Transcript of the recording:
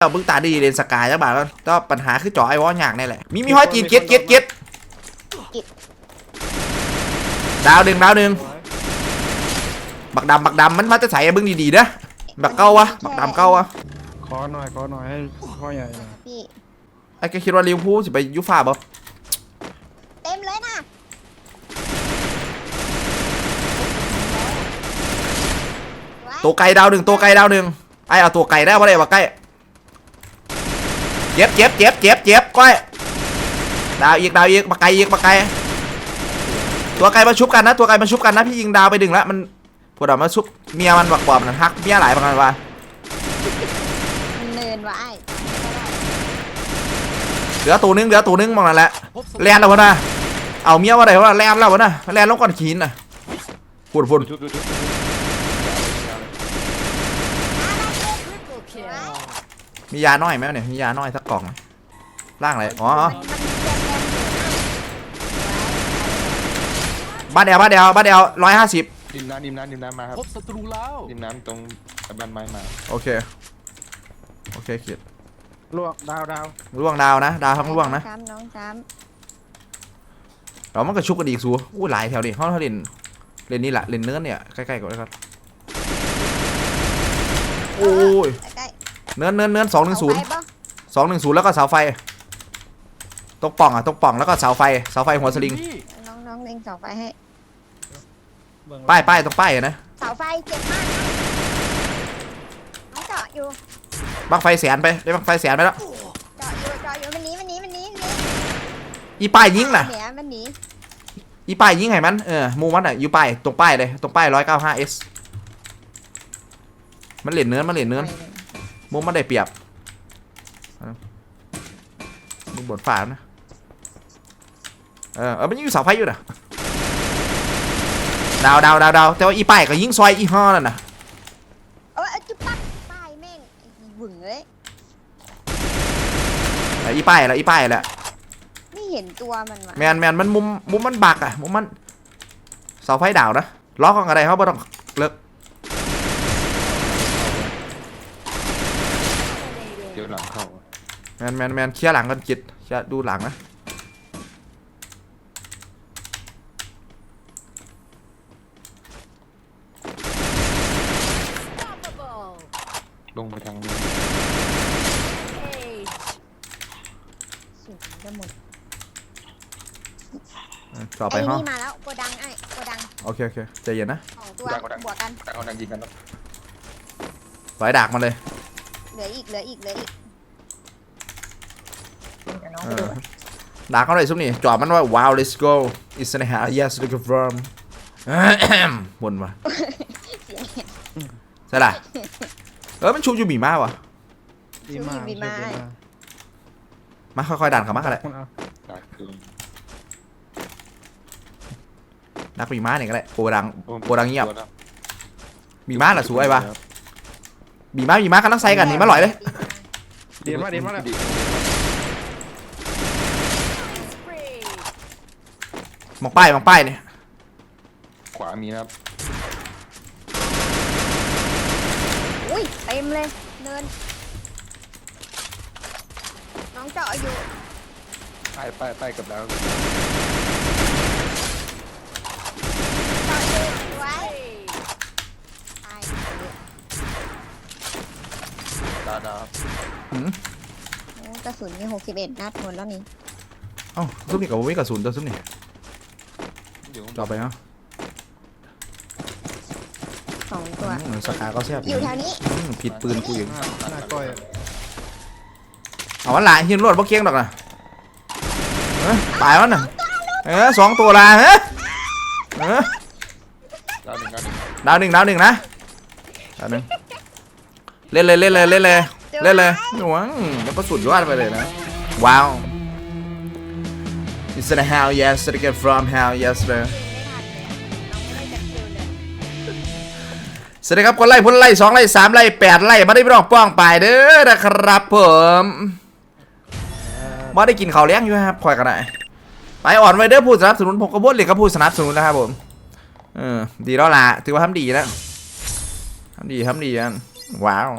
เราบึ้งตาดีเลนสกายจักบาทแล้วก็ปัญหาคือจ่อไอ้วอลอย่างนี่แหละมีมีห้อยจีนเก็ตเก็ตเก็ตดาวหนึ่งดาวหนึ่งบักดำบักดำมันมาจะใส่บึ้งดีๆนะบักเก้าวะบักดำเก้าวะขอหน่อยขอหน่อยให้พ่อใหญ่หน่อยพี่ไอ้แกคิดว่าลิเวอร์พูลสิไปยูฟ่าบ่เต็มเลยนะตัวไก่ดาวหนึ่งตัวไก่ดาวหนึ่งไอ้เอาตัวไก่ได้ปะเลยว่าใกล้ เจ็บเจ็บเจ็บเจ็บเจ็บก้อยดาวอีกดาวอีกบักไก่อีกบักไก่ตัวไก่มาชุบกันนะ ตัวไก่มาชุบกันนะพี่ยิงดาวไปดึงแล้วมันพวกเรามาชุบเมียมันบักบอบนะฮักเมียหลายประกันว่ามันเนินวะไอ้เหลือตัวนึงเหลือตัวนึงมองนั่นแหละแลนแล้ววะนะเอาเมียว่าไหนวะแลนแล้ววะนะแลนลงก่อนขีนน่ะพูดพูด ชุบชุบชุบ มียาน้อยไหมวะเนี่ย มียาน้อยสักกล่องไหมร่างอะไร อ๋อมันมันแจมแจมอยู่นะบ้านเดียวบ้านเดียวบ้านเดียวร้อยห้าสิบดิมน้ำดิมน้ำดิมน้ำมาครับพบศัตรูแล้วดิมน้ำตรงตะบันไม้มาโอเค โอเคขีดลวกดาวดาวล่วงดาวนะ ดาวทั้งล่วงนะซ้ำน้องซ้เรามันก็ชุบกันอีกสูอู้หลายแถวดิห้องเขาเล่นเล่นนี่แหละเล่นเนื้อเนี่ย ใกล้ๆกันแล้วกันโอ้ยำใกล้ เนื้อเนื้อเนื้อสองหนึ่งศูนย์เอาไปปะสองหนึ่งศูนย์แล้วก็เสาไฟตรงป่องอะตรงป่องแล้วก็เสาไฟเสาไฟหัวสลิงนี่น้องน้องเล็งเสาไฟให้เบิ่งป้ายป้ายตรงป้ายอะนะเสาไฟเจ็บมากนะน้องเจาะอยู่บังไฟแสนไปได้บังไฟแสนไปแล้วเจาะอยู่เจาะอยู่มันหนีมันหนีมันหนีมันหนีอีป้ายยิงน่ะเหนียมันหนีอีป้ายยิงไงมันเออมูมันอะอยู่ป้ายตรงป้ายเลยตรงป้ายร้อยเก้าห้าเอสมันเหรียญเนื้อมันเหรียญเนื้อ มูมันได้เปรียบมึงบนฝานะ เออเออมันยิงอยู่เสาไฟอยู่น่ะดาวดาวดาวดาวแต่ว่าอีป้ายก็ยิงซอยอีห้อนั่นน่ะเออเอาจุ๊บปั๊บป้ายแม่งไอ้หวึงเลยเอออีป้ายละอีป้ายละไม่เห็นตัวมันว่ะแมนแมนมันมุมมุมมันบักอะมุมมันเสาไฟดาวนะล็อกของอะไรเขาบ่ต้องเลิก เดี๋ยวหลังเข้า แมนแมนแมนเคลียร์หลังกันจิตจะดูหลังนะลงไปทางนี้สูงจะหมดเออต่อไปไอ้ห้องนี่มาแล้วโกดังไอ้โกดังโอเคโอเคใจเย็นนะสองตัวบวกกันเอาดังยิงกันแล้วปล่อยดักมาเลย เหลืออีกเหลืออีกเหลืออีก เออดักเขาหน่อยซุปนี่จอดมันว่า wow let's go it's in a hell yes look at from บนมาใช่ล่ะเออมันชูอยู่บีมากว่ะดีมากบีมาดีมากมาค่อยๆดันเข้ามากันแหละคุณเอาดักคือดักบีมาเนี่ยก็ได้โกดังโอ้โกดังเงียบตัวแล้วบีมาล่ะสวยปะบีมาบีมากันตั้งไซกันนี่มาหล่อยเลยดีมากดีมากเลย มองป้ายมองป้ายเนี่ยขวามีนะครับอุ้ยเต็มเลยเนิน น้องเจาะอยู่ป้ายป้ายป้ายกับแล้วเจาะอยู่ไว้ตายดาวดาวหืมโอ้กระสุนมีหกสิบเอ็ดนัดหมดแล้วนี่เอ้าซุปนี่กับวิกระสุนตัวซุปนี่ เดี๋ยวต่อไปเนาะสองตัว อืมสกาก็แซ่บอยู่แถวนี้ อืมผิดปืนกูอีกหน้าก้อยเอาวันหลายหินรวดบ่เคียงดอกนะเอ้ยตายวันน่ะเออสองตัวละเฮ้ยเออดาวหนึ่งดาวหนึ่งดาวหนึ่งดาวหนึ่งนะดาวหนึ่งเล่นเลยเล่นเลยเล่นเลยเล่นเลยหน่วงแล้วก็สุดยอดไปเลยนะว้าว It's in a hell yes to get from hell yes sir สวัสดีครับคนไล่พ้นไล่สองไล่สามไล่แปดไล่มาได้พี่น้องป้องไปเด้อนะครับผมมาได้กินข้าวเลี้ยงอยู่ครับคอยกันหน่อยไปอ่อนไว้เด้อผู้สนับสนุนผมก็บ่นเลยครับผู้สนับสนุนนะครับผมเออดีแล้วล่ะถือว่าทำดีแล้วทำดีทำดีอะว้าว